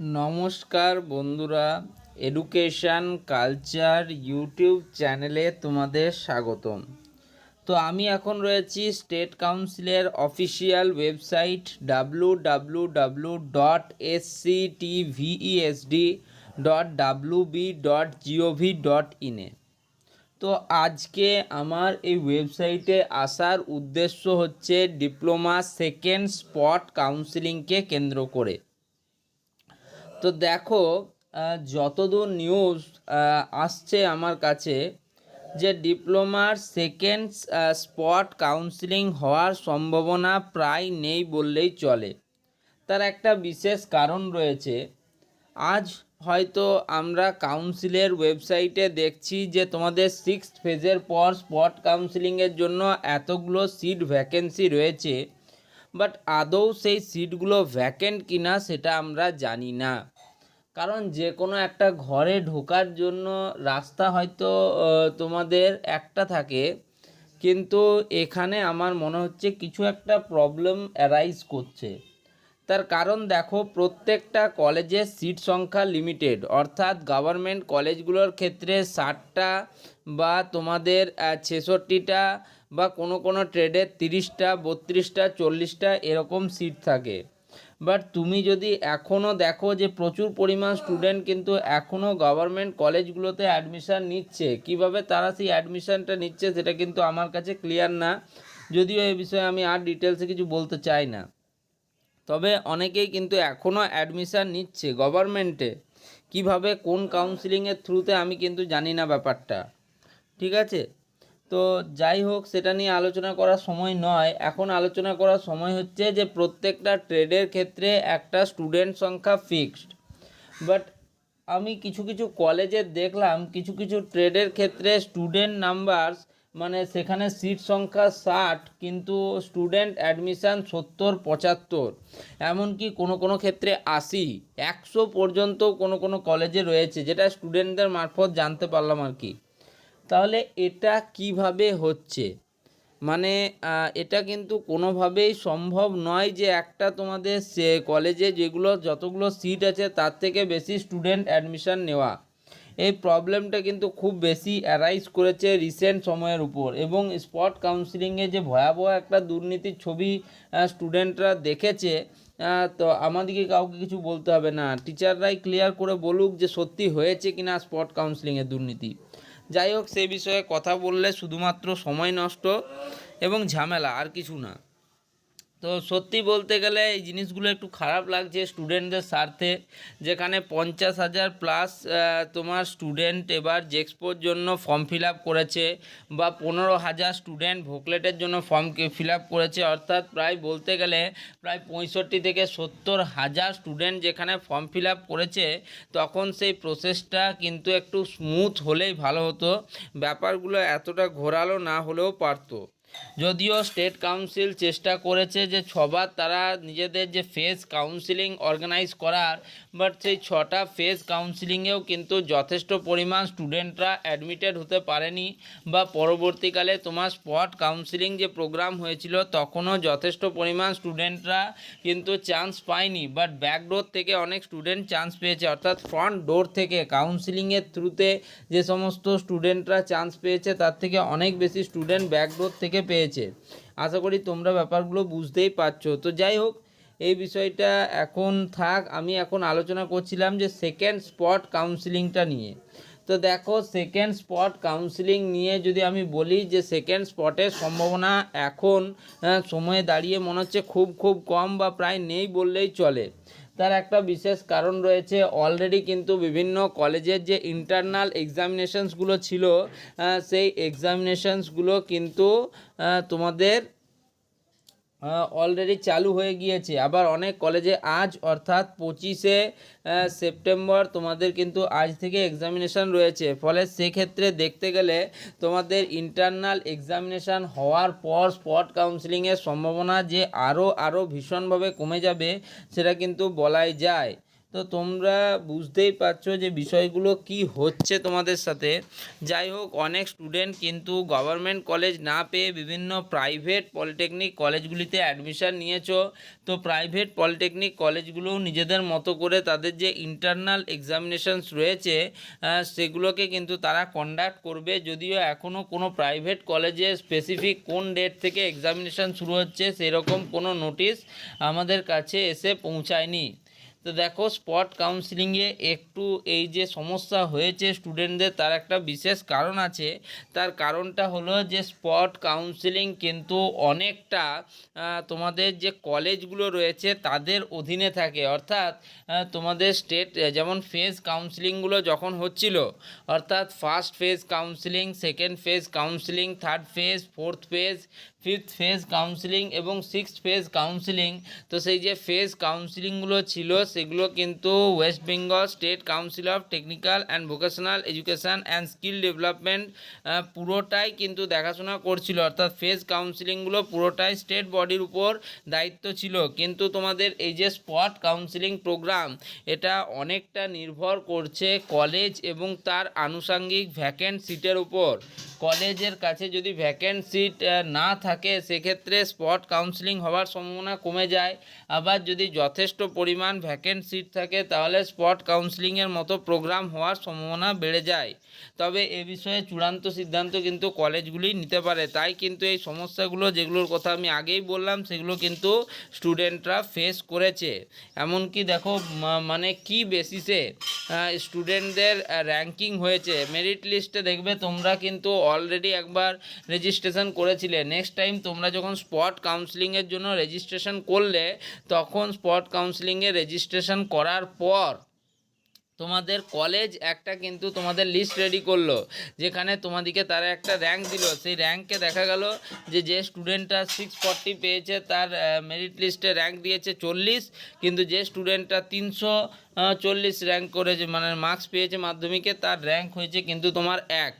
নমস্কার বন্ধুরা education culture YouTube চ্যানেলে তোমাদের স্বাগতম। তো আমি এখন রয়েছি স্টেট কাউন্সিলের official website W W W dot S C T VESD dot W B dot GOV dot ইনে তো আজকে আমার এই ওয়েবসাইটে আসার উদ্দেশ্য হচ্ছে ডিপ্লোমা সেকেন্ড স্পট কাউন্সিলিংকে কেন্দ্র করে। তো দেখো যতদূর নিউজ আসছে আমার কাছে যে ডিপ্লোমার সেকেন্ড স্পট কাউন্সিলিং হওয়ার সম্ভাবনা প্রায় নেই বললেই চলে। তার একটা বিশেষ কারণ রয়েছে। আজ হয়তো আমরা কাউন্সিলের ওয়েবসাইটে দেখছি যে তোমাদের সিক্স ফেজের পর স্পট কাউন্সিলিংয়ের জন্য এতগুলো সিট ভ্যাকেন্সি রয়েছে বাট আদৌ সেই সিটগুলো ভ্যাকেন্ট কিনা সেটা আমরা জানি না। কারণ যে কোনো একটা ঘরে ঢোকার জন্য রাস্তা হয়তো তোমাদের একটা থাকে। কিন্তু এখানে আমার মনে হচ্ছে কিছু একটা প্রবলেম অ্যারাইজ করছে। তার কারণ দেখো, প্রত্যেকটা কলেজের সিট সংখ্যা লিমিটেড অর্থাৎ গভর্নমেন্ট কলেজগুলোর ক্ষেত্রে ষাটটা বা তোমাদের ছেষট্টিটা বা কোনো কোনো ট্রেডের তিরিশটা, বত্রিশটা, চল্লিশটা এরকম সিট থাকে। বাট তুমি যদি এখনও দেখো যে প্রচুর পরিমাণ স্টুডেন্ট কিন্তু এখনও গভর্নমেন্ট কলেজগুলোতে অ্যাডমিশান নিচ্ছে, কীভাবে তারা সেই অ্যাডমিশানটা নিচ্ছে সেটা কিন্তু আমার কাছে ক্লিয়ার না। যদিও এই বিষয়ে আমি আর ডিটেলসে কিছু বলতে চাই না। তবে অনেকেই কিন্তু এখনও অ্যাডমিশান নিচ্ছে গভর্নমেন্টে কীভাবে, কোন কাউন্সিলিংয়ের থ্রুতে আমি কিন্তু জানি না ব্যাপারটা। ঠিক আছে? তো যাই হোক, সেটা নিয়ে আলোচনা করার সময় নয়। এখন আলোচনা করার সময় হচ্ছে যে, প্রত্যেকটা ট্রেডের ক্ষেত্রে একটা স্টুডেন্ট সংখ্যা ফিক্সড। বাট আমি কিছু কিছু কলেজে দেখলাম, কিছু কিছু ট্রেডের ক্ষেত্রে স্টুডেন্ট নাম্বারস মানে সেখানে সিট সংখ্যা ষাট, কিন্তু স্টুডেন্ট অ্যাডমিশান সত্তর, পঁচাত্তর। এমনকি কোনো কোনো ক্ষেত্রে আশি, একশো পর্যন্ত কোনো কোনো কলেজে রয়েছে, যেটা স্টুডেন্টদের মারফত জানতে পারলাম আর কি। তাহলে এটা কীভাবে হচ্ছে? মানে এটা কিন্তু কোনোভাবেই সম্ভব নয় যে একটা তোমাদের সে কলেজে যেগুলো যতগুলো সিট আছে তার থেকে বেশি স্টুডেন্ট অ্যাডমিশন নেওয়া। এই প্রবলেমটা কিন্তু খুব বেশি অ্যারাইজ করেছে রিসেন্ট সময়ের উপর এবং স্পট কাউন্সিলিংয়ে যে ভয়াবহ একটা দুর্নীতির ছবি স্টুডেন্টরা দেখেছে তো আমাদেরকে কাউকে কিছু বলতে হবে না। টিচাররাই ক্লিয়ার করে বলুক যে সত্যি হয়েছে কিনা স্পট কাউন্সিলিংয়ের দুর্নীতি। যাই হোক সে বিষয়ে কথা বললে শুধুমাত্র সময় নষ্ট এবং ঝামেলা আর কিছু না। তো সত্যি বলতে গেলে এই জিনিসগুলো একটু খারাপ লাগছে স্টুডেন্টদের স্বার্থে। যেখানে পঞ্চাশ হাজার প্লাস তোমার স্টুডেন্ট এবার জেক্সপোর জন্য ফর্ম ফিল করেছে বা পনেরো হাজার স্টুডেন্ট ভোকলেটের জন্য ফর্ম ফিল করেছে। অর্থাৎ প্রায় বলতে গেলে প্রায় পঁয়ষট্টি থেকে সত্তর হাজার স্টুডেন্ট যেখানে ফর্ম ফিল করেছে, তখন সেই প্রসেসটা কিন্তু একটু স্মুথ হলেই ভালো হতো। ব্যাপারগুলো এতটা ঘোরালো না হলেও পারতো। যদিও স্টেট কাউন্সিল চেষ্টা করেছে যে ছবার তারা নিজেদের যে ফেজ কাউন্সিলিং অর্গানাইজ করার বাট সেই ছটা ফেজ কাউন্সিলিংয়েও কিন্তু যথেষ্ট পরিমাণ স্টুডেন্টরা অ্যাডমিটেড হতে পারেনি বা পরবর্তীকালে তোমার স্পট কাউন্সিলিং যে প্রোগ্রাম হয়েছিল তখনও যথেষ্ট পরিমাণ স্টুডেন্টরা কিন্তু চান্স পায়নি বাট ব্যাক ডোর থেকে অনেক স্টুডেন্ট চান্স পেয়েছে, অর্থাৎ ফ্রন্ট ডোর থেকে কাউন্সিলিংয়ের থ্রুতে যে সমস্ত স্টুডেন্টরা চান্স পেয়েছে, তার থেকে অনেক বেশি স্টুডেন্ট ব্যাক ডোর থেকে পেয়েছে। আশা করি তোমরা ব্যাপারগুলো বুঝতেই পারছ। তো যাই হোক এই বিষয়টা এখন থাক আমি এখন আলোচনা করছিলাম যে সেকেন্ড স্পট কাউন্সিলিংটা নিয়ে। তো দেখো সেকেন্ড স্পট কাউন্সিলিং নিয়ে যদি আমি বলি যে সেকেন্ড স্পটের সম্ভাবনা এখন আহ, সময়ে দাঁড়িয়ে মনে হচ্ছে খুব খুব কম বা প্রায় নেই বললেই চলে। তার একটা বিশেষ কারণ রয়েছে। অলরেডি কিন্তু বিভিন্ন কলেজের যে ইন্টারনাল এক্সামিনেশানসগুলো ছিল সেই এক্সামিনেশানসগুলো কিন্তু তোমাদের অলরেডি চালু হয়ে গিয়েছে। আবার অনেক কলেজে আজ অর্থাৎ পঁচিশে সেপ্টেম্বর তোমাদের কিন্তু আজ থেকে এক্সামিনেশান রয়েছে। ফলে সেক্ষেত্রে দেখতে গেলে তোমাদের ইন্টারনাল এক্সামিনেশান হওয়ার পর স্পট কাউন্সিলিংয়ের সম্ভাবনা যে আরও আরও ভীষণভাবে কমে যাবে, সেটা কিন্তু বলাই যায়। তো তোমরা বুঝতেই পারছ যে বিষয়গুলো কি হচ্ছে তোমাদের সাথে। যাই হোক, অনেক স্টুডেন্ট কিন্তু গভর্নমেন্ট কলেজ না পেয়ে বিভিন্ন প্রাইভেট পলিটেকনিক কলেজগুলিতে অ্যাডমিশন নিয়েছো। তো প্রাইভেট পলিটেকনিক কলেজগুলোও নিজেদের মতো করে তাদের যে ইন্টারনাল এক্সামিনেশনস রয়েছে সেগুলোকে কিন্তু তারা কন্ডাক্ট করবে। যদিও এখনও কোনো প্রাইভেট কলেজে স্পেসিফিক কোন ডেট থেকে এক্সামিনেশন শুরু হচ্ছে, সেরকম কোনো নোটিশ আমাদের কাছে এসে পৌঁছায়নি। তো দেখো স্পট কাউন্সিলিংয়ে একটু এই যে সমস্যা হয়েছে স্টুডেন্টদের তার একটা বিশেষ কারণ আছে। তার কারণটা হলো যে স্পট কাউন্সিলিং কিন্তু অনেকটা তোমাদের যে কলেজগুলো রয়েছে, তাদের অধীনে থাকে। অর্থাৎ তোমাদের স্টেট যেমন ফেজ কাউন্সিলিংগুলো যখন হচ্ছিল, অর্থাৎ first phase counselling second phase counselling third phase fourth phase fifth phase counselling এবং সিক্সথ ফেজ কাউন্সিলিং তো সেই যে ফেজ কাউন্সিলিংগুলো ছিল, সেগুলো কিন্তু West Bengal State Council of Technical and Vocational Education and Skill Development পুরোটাই কিন্তু দেখাশোনা করছিল। অর্থাৎ ফেজ কাউন্সিলিংগুলো পুরোটাই স্টেট বডির উপর দায়িত্ব ছিল। কিন্তু তোমাদের এই যে স্পট কাউন্সিলিং প্রোগ্রাম এটা অনেকটা নির্ভর করছে কলেজ এবং তার আনুষঙ্গিক ভ্যাকেন্ট সিটের উপর। কলেজের কাছে যদি ভ্যাকেন্ট সিট না থাকে সেক্ষেত্রে স্পট কাউন্সিলিং হওয়ার সম্ভাবনা কমে যায়। আবার যদি যথেষ্ট পরিমাণ ভ্যাকেন্ট সিট থাকে, তাহলে স্পট কাউন্সিলিংয়ের মতো প্রোগ্রাম হওয়ার সম্ভাবনা বেড়ে যায়। তবে এ বিষয়ে চূড়ান্ত সিদ্ধান্ত কিন্তু কলেজগুলি নিতে পারে। তাই কিন্তু এই সমস্যাগুলো যেগুলোর কথা আমি আগেই বললাম, সেগুলো কিন্তু স্টুডেন্টরা ফেস করেছে। এমনকি দেখো মানে কি বেসিসে স্টুডেন্টদের র্যাঙ্কিং হয়েছে। মেরিট লিস্টে দেখবে তোমরা কিন্তু অলরেডি একবার রেজিস্ট্রেশন করেছিলে। নেক্সট টাইম তোমরা যখন স্পট কাউন্সিলিংয়ের জন্য রেজিস্ট্রেশন করলে, তখন স্পট কাউন্সিলিংয়ে রেজিস্ট্রেশন করার পর তোমাদের কলেজ একটা কিন্তু তোমাদের লিস্ট রেডি করল। যেখানে তোমাদেরকে তারা একটা র্যাঙ্ক দিল। সেই র্যাঙ্কে দেখা গেল যে যে স্টুডেন্টটা সিক্স ফর্টি পেয়েছে, তার মেরিট লিস্টে র্যাঙ্ক দিয়েছে চল্লিশ, কিন্তু যে স্টুডেন্টটা তিনশো চল্লিশ র্যাঙ্ক করেছে মানে মার্কস পেয়েছে মাধ্যমিকে, তার র্যাঙ্ক হয়েছে কিন্তু তোমার এক।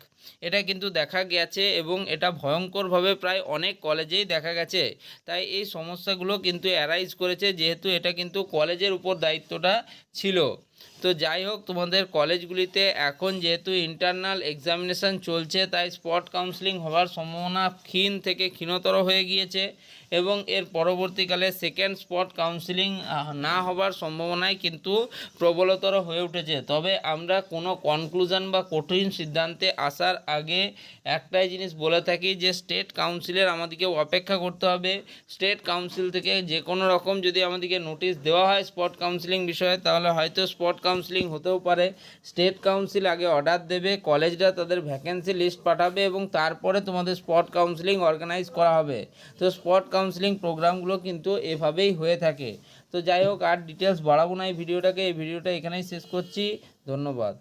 এটা কিন্তু দেখা গেছে এবং এটা ভয়ঙ্করভাবে প্রায় অনেক কলেজেই দেখা গেছে। তাই এই সমস্যাগুলো কিন্তু অ্যারাইজ করেছে যেহেতু এটা কিন্তু কলেজের উপর দায়িত্বটা ছিল। তো যাই হোক, তোমাদের কলেজগুলিতে এখন যেহেতু ইন্টারনাল এক্সামিনেশান চলছে, তাই স্পট কাউন্সিলিং হওয়ার সম্ভাবনা ক্ষীণ থেকে ক্ষীণতর হয়ে গিয়েছে। এবং এর পরবর্তীকালে সেকেন্ড স্পট কাউন্সিলিং না হবার সম্ভাবনাই কিন্তু প্রবলতর হয়ে উঠেছে। তবে আমরা কোনো কনক্লুশন বা কঠিন সিদ্ধান্তে আসার আগে একটাই জিনিস বলে থাকি যে স্টেট কাউন্সিলের আমাদেরকে অপেক্ষা করতে হবে। স্টেট কাউন্সিল থেকে যে কোনো রকম যদি আমাদেরকে নোটিশ দেওয়া হয় স্পট কাউন্সিলিং বিষয়ে, তাহলে হয়তো স্পট কাউন্সিলিং হতেও পারে। স্টেট কাউন্সিল আগে অর্ডার দেবে, কলেজরা তাদের ভ্যাকেন্সি লিস্ট পাঠাবে এবং তারপরে তোমাদের স্পট কাউন্সিলিং অর্গানাইজ করা হবে। তো স্পট কাউন্সিলিং প্রোগ্রামগুলো কিন্তু এভাবেই হয়ে থাকে। তো যাই হোক, আর ডিটেলস বাড়াবো না এই ভিডিওটাকে। এই ভিডিওটা এখানেই শেষ করছি। ধন্যবাদ।